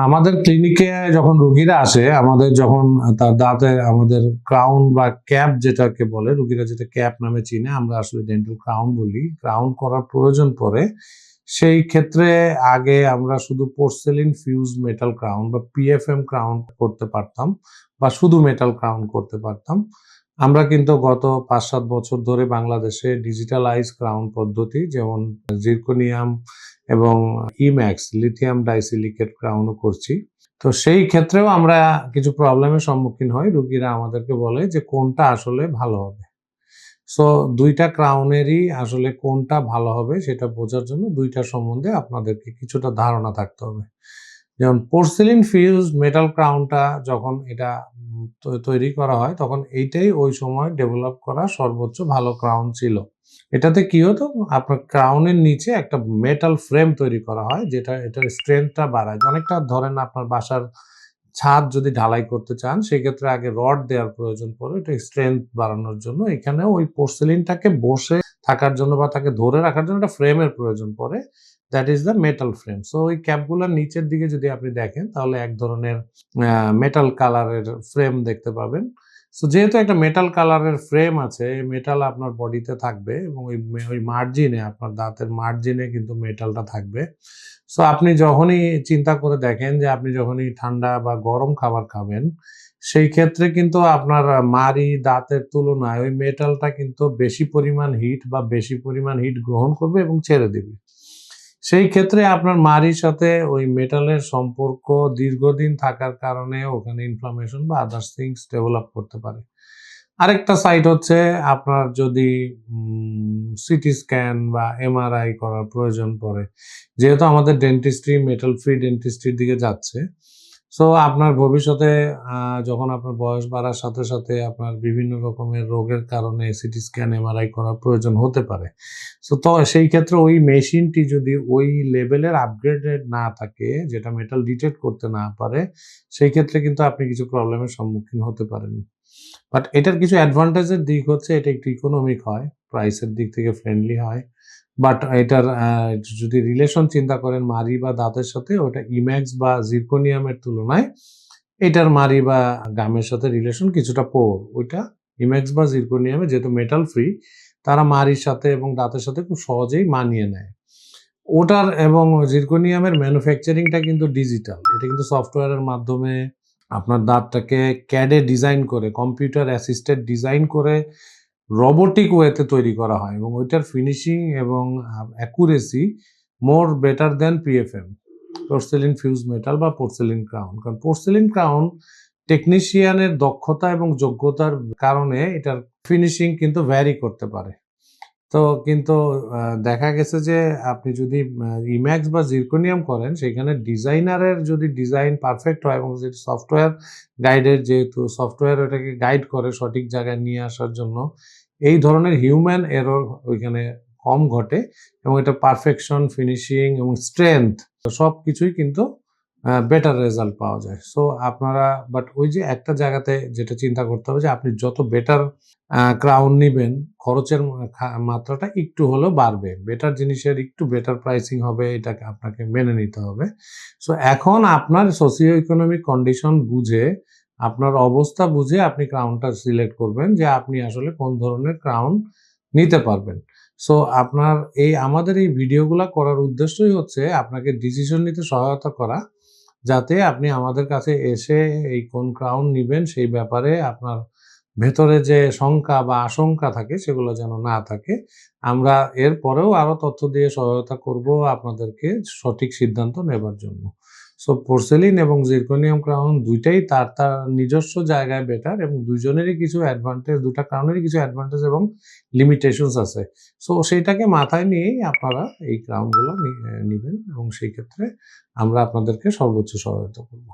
আমাদের ক্লিনিকে যখন রোগীরা আসে, আমাদের যখন তার দাঁতে আমাদের ক্রাউন বা ক্যাপ যেটাকে বলে, রোগীরা যেটা ক্যাপ নামে চিনে, আমরা আসলে ডেন্টাল ক্রাউন বলি। ক্রাউন করার প্রয়োজন পড়ে। সেই ক্ষেত্রে আগে আমরা শুধু পোর্সেলিন ফিউজ মেটাল ক্রাউন বা পিএফএম ক্রাউন করতে পারতাম বা শুধু মেটাল ক্রাউন করতে পারতাম। আমরা কিন্তু গত পাঁচ সাত বছর ধরে বাংলাদেশে ডিজিটালাইজ ক্রাউন পদ্ধতি, যেমন জিরকোনিয়াম এবং ইম্যাক্স লিথিয়াম ডাইসিলিকেট ক্রাউনও করছি। তো সেই ক্ষেত্রেও আমরা কিছু প্রবলেমের সম্মুখীন হই। রুগীরা আমাদেরকে বলে যে, কোনটা আসলে ভালো হবে? সো দুইটা ক্রাউনেরই আসলে কোনটা ভালো হবে সেটা বোঝার জন্য দুইটা সম্বন্ধে আপনাদেরকে কিছুটা ধারণা থাকতে হবে। যেমন পোর্সিলিন ফিউজ মেটাল ক্রাউনটা যখন এটা তৈরি করা হয়, তখন এইটাই ওই সময় ডেভেলপ করা সর্বোচ্চ ভালো ক্রাউন ছিল। এটাতে কি হতো? আপনার ক্রাউনের নিচে একটা মেটাল ফ্রেম তৈরি করা হয়, যেটা এটার স্ট্রেংথটা বাড়ায়। অনেকটা ধরেন আপনার বাসার ছাদ যদি ঢালাই করতে চান, সেক্ষেত্রে আগে রড দেওয়ার প্রয়োজন পড়ে, এটা স্ট্রেংথ বাড়ানোর জন্য। এখানে ওই পোর্সেলিনটাকে বসে থাকার জন্য বা তাকে ধরে রাখার জন্য একটা ফ্রেমের প্রয়োজন পড়ে that is the metal frame so ওই ক্যাপগুলোর নিচের দিকে যদি আপনি দেখেন, তাহলে এক ধরনের মেটাল কালারের ফ্রেম দেখতে পাবেন। সো যেহেতু একটা মেটাল কালারের ফ্রেম আছে মেটাল আপনার বডিতে থাকবে এবং ওই ওই মার্জিনে আপনার দাঁতের মার্জিনে কিন্তু মেটালটা থাকবে। সো আপনি যখনই চিন্তা করে দেখেন যে আপনি যখনই ঠান্ডা বা গরম খাবার খাবেন সেই ক্ষেত্রে কিন্তু আপনার মারি দাঁতের তুলনায় ওই মেটালটা কিন্তু বেশি পরিমাণ হিট বা বেশি পরিমাণ হিট গ্রহণ করবে এবং ছেড়ে দিবে। সেই ক্ষেত্রে আপনার মারির সাথে ওই মেটালের সম্পর্ক দীর্ঘদিন থাকার কারণে ওখানে ইনফ্লামেশন বা আদার্স থিংস ডেভেলপ করতে পারে। আরেকটা সাইড হচ্ছে আপনার যদি সিটি স্ক্যান বা এমআরআই করার প্রয়োজন পড়ে, যেহেতু আমাদের ডেন্টিস্ট্রি মেটাল ফ্রি ডেন্টিস্ট্রির দিকে যাচ্ছে সো আপনার ভবিষ্যতে যখন আপনার বয়স বাড়ার সাথে সাথে আপনার বিভিন্ন রকমের রোগের কারণে সিটি স্ক্যান এমআরআই করার প্রয়োজন হতে পারে। সো তো সেই ক্ষেত্রে ওই মেশিনটি যদি ওই লেভেলের আপগ্রেডেড না থাকে, যেটা মেটাল ডিটেক্ট করতে না পারে, সেই ক্ষেত্রে কিন্তু আপনি কিছু প্রবলেমের সম্মুখীন হতে পারেন। বাট এটার কিছু অ্যাডভান্টেজের দিক হচ্ছে এটা একটু ইকোনমিক হয় প্রাইসের দিক থেকে ফ্রেন্ডলি হয়। বাট এটার যদি রিলেশন চিন্তা করেন মারি বা দাঁতের সাথে, ওটা ইম্যাক্স বা জিরকোনিয়ামের তুলনায় এটার মারি বা গামের সাথে রিলেশন কিছুটা পোর ওইটা ইম্যাক্স বা জিরকোনিয়ামে যেহেতু মেটাল ফ্রি তারা মারির সাথে এবং দাঁতের সাথে খুব সহজেই মানিয়ে নেয়। ওটার এবং জিরকোনিয়ামের ম্যানুফ্যাকচারিংটা কিন্তু ডিজিটাল এটা কিন্তু সফটওয়্যারের মাধ্যমে আপনার দাঁতটাকে ক্যাডে ডিজাইন করে কম্পিউটার অ্যাসিস্টেড ডিজাইন করে রোবোটিক ওয়েতে তৈরি করা হয় এবং ওইটার ফিনিশিং এবং accuracy more better then PFM porcelain fuse metal বা পোর্সেলিন ক্রাউন কারণ পোর্সেলিন ক্রাউন টেকনিশিয়ানের দক্ষতা এবং যোগ্যতার কারণে এটার ফিনিশিং কিন্তু ভ্যারি করতে পারে। তো কিন্তু দেখা গেছে যে আপনি যদি ইম্যাক্স বা জিরকোনিয়াম করেন, সেখানে ডিজাইনারের যদি ডিজাইন পারফেক্ট হয় এবং যদি সফটওয়্যার গাইডের যেহেতু সফটওয়্যার ওটাকে গাইড করে সঠিক জায়গায় নিয়ে আসার জন্য, এই ধরনের হিউম্যান এরর ওইখানে কম ঘটে এবং এটা পারফেকশন ফিনিশিং এবং স্ট্রেংথ সব কিছুই কিন্তু বেটার রেজাল্ট পাওয়া যায়। সো আপনারা বাট ওই যে একটা জায়গাতে যেটা চিন্তা করতে হবে যে, আপনি যত বেটার ক্রাউন নেবেন, খরচের মাত্রাটা একটু হলেও বাড়বে। বেটার জিনিসের একটু বেটার প্রাইসিং হবে, এটাকে আপনাকে মেনে নিতে হবে। সো এখন আপনার সোসিও ইকোনমিক কন্ডিশন বুঝে, আপনার অবস্থা বুঝে আপনি ক্রাউনটা সিলেক্ট করবেন যে, আপনি আসলে কোন ধরনের ক্রাউন নিতে পারবেন। সো আপনার এই, আমাদের এই ভিডিওগুলো করার উদ্দেশ্যই হচ্ছে আপনাকে ডিসিশন নিতে সহায়তা করা। যাতে আপনি আমাদের কাছে এসে এই কোন ক্রাউন নিবেন সেই ব্যাপারে আপনার ভেতরে যে শঙ্কা বা আশঙ্কা থাকে সেগুলো যেন না থাকে। আমরা এর পরেও আরও তথ্য দিয়ে সহায়তা করব আপনাদেরকে সঠিক সিদ্ধান্ত নেবার জন্য। সো পোর্সেলিন এবং জিরকোনিয়াম ক্রাউন দুইটাই তার তার নিজস্ব জায়গায় বেটার এবং দুইজনেরই কিছু অ্যাডভান্টেজ দুটা ক্রাউনেরই কিছু অ্যাডভান্টেজ এবং লিমিটেশনস আছে। সো সেইটাকে মাথায় নিয়েই আপনারা এই ক্রাউনগুলো নেবেন এবং সেই ক্ষেত্রে আমরা আপনাদেরকে সর্বোচ্চ সহায়তা করব।